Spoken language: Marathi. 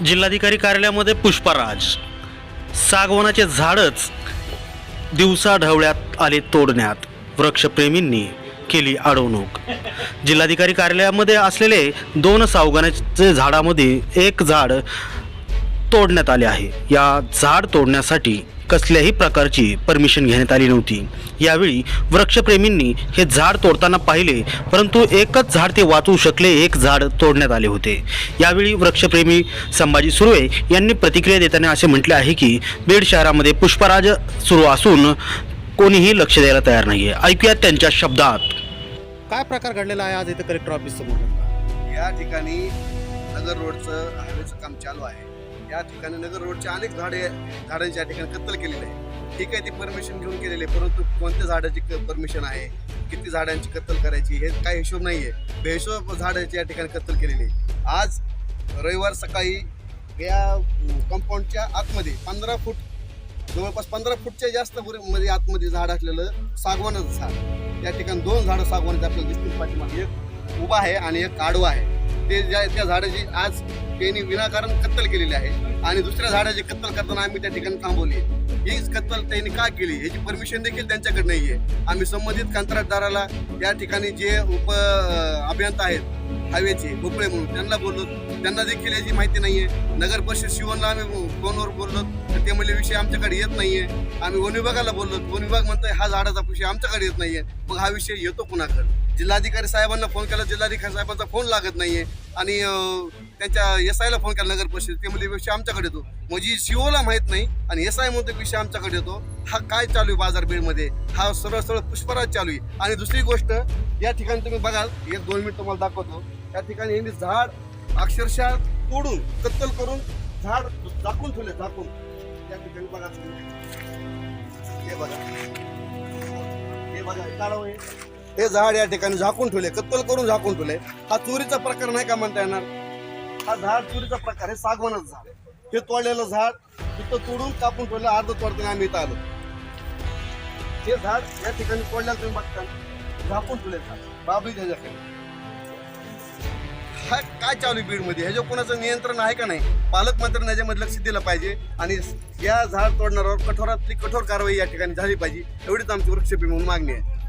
जिल्हाधिकारी कार्यालयामध्ये पुष्पराज. सागवानाचे झाडच दिवसा ढवळ्यात आले तोडण्यात. वृक्षप्रेमींनी केली अडवणूक जिल्हाधिकारी कार्यालयामध्ये असलेले दोन सावगानाचे झाडामध्ये एक झाड तोडण्यात आले आहे. या झाड तोडण्यासाठी कसल्याही प्रकारची परमिशन घेण्यात आली नव्हती. यावेळी वृक्षप्रेमींनी हे झाड तोडताना पाहिले परंतु एकच झाड ते वाचवू शकले एक झाड तोडण्यात आले होते. यावेळी वृक्षप्रेमी संभाजी सुर्वे यांनी प्रतिक्रिया देताना असे म्हटले आहे की बीड शहरामध्ये पुष्पराज सुरू असून कोणीही लक्ष द्यायला तयार नाही आहे ऐकूयात त्यांच्या शब्दात. काय प्रकार घडलेला आहे आज इथं कलेक्टर ऑफिस समोर या ठिकाणी नगर रोडचं हायवेचं काम चालू आहे. या ठिकाणी नगर रोडचे अनेक झाडे झाडांची या ठिकाणी कत्तल केलेली आहे. ठीक आहे ती परमिशन घेऊन केलेली आहे परंतु कोणत्या झाडाची परमिशन आहे? किती झाडांची कत्तल करायची? हे काही हिशोब नाही आहे बेहिशोब झाडाची या ठिकाणी कत्तल केलेली आहे. आज रविवार सकाळी या कंपाऊंडच्या आतमध्ये पंधरा फूट जवळपास पंधरा फूटच्या जास्त मध्ये आतमध्ये झाड असलेलं सागवानाचं झाड. या ठिकाणी दोन झाडं सागवानाचे आपल्याला दिसतील. पाठीमागे एक उभा आहे आणि एक आडवा आहे. ते ज्या त्या झाडाची आज त्यांनी विनाकारण कत्तल केलेली आहे आणि दुसऱ्या झाडाची कत्तल करताना आम्ही त्या ठिकाणी थांबवली हीच कत्तल त्यांनी का केली याची परमिशन देखील त्यांच्याकडे नाही आहे आम्ही संबंधित कंत्राटदाराला या ठिकाणी जे उप अभियंता आहेत हवेचे भोपळे म्हणून त्यांना बोललो. त्यांना देखील याची माहिती नाहीये. नगर परिषद शिवनला आम्ही फोनवर बोललो. तर ते म्हणले विषय आमच्याकडे येत नाही आहे आम्ही वन विभागाला बोललो. वन विभाग म्हणतोय हा झाडाचा विषय आमच्याकडे येत नाही आहे मग हा विषय येतो कुणाकडे? जिल्हाधिकारी साहेबांना फोन केला. जिल्हाधिकारी साहेबांचा फोन लागत नाही आहे आणि त्यांच्या एस आयला फोन केला नगर परिषद ते म्हणजे विषय आमच्याकडे येतो. म्हणजे सीओला माहीत नाही आणि एस आय म्हणतो विषय आमच्याकडे येतो. हा काय चालू आहे बाजारपेठमध्ये हा सरळ सरळ पुष्पराज चालू आहे. आणि दुसरी गोष्ट या ठिकाणी तुम्ही बघाल एक दोन मिनिट तुम्हाला दाखवतो. या ठिकाणी यांनी झाड अक्षरशः तोडून कत्तल करून झाड झाकून ठेवले झाकून. या ठिकाणी बघा हे बघा. हे बघा हे हे. झाड या ठिकाणी झाकून ठेवले कत्तल करून झाकून ठेवले. हा चोरीचा प्रकार नाही का म्हणता येणार? हा झाड चोरीचा प्रकार हे सागवानच झाड. हे तोडलेलं झाड तिथं तोडून कापून ठेवलं अर्ध तोडताना आम्ही इथं आलो. हे झाड या ठिकाणी तोडल्याला तुम्ही बघता झाकून ठेवले झाड. बाबरी त्याच्याकडे. हा काय चालू आहे बीडमध्ये? ह्याच्या कोणाचं नियंत्रण आहे का नाही? पालकमंत्र्यांनी याच्यामध्ये लक्ष दिलं पाहिजे आणि या झाड तोडणाऱ्यावर कठोरातली कठोर कारवाई या ठिकाणी झाली पाहिजे एवढीच आमची वृक्षेपी म्हणून मागणी आहे.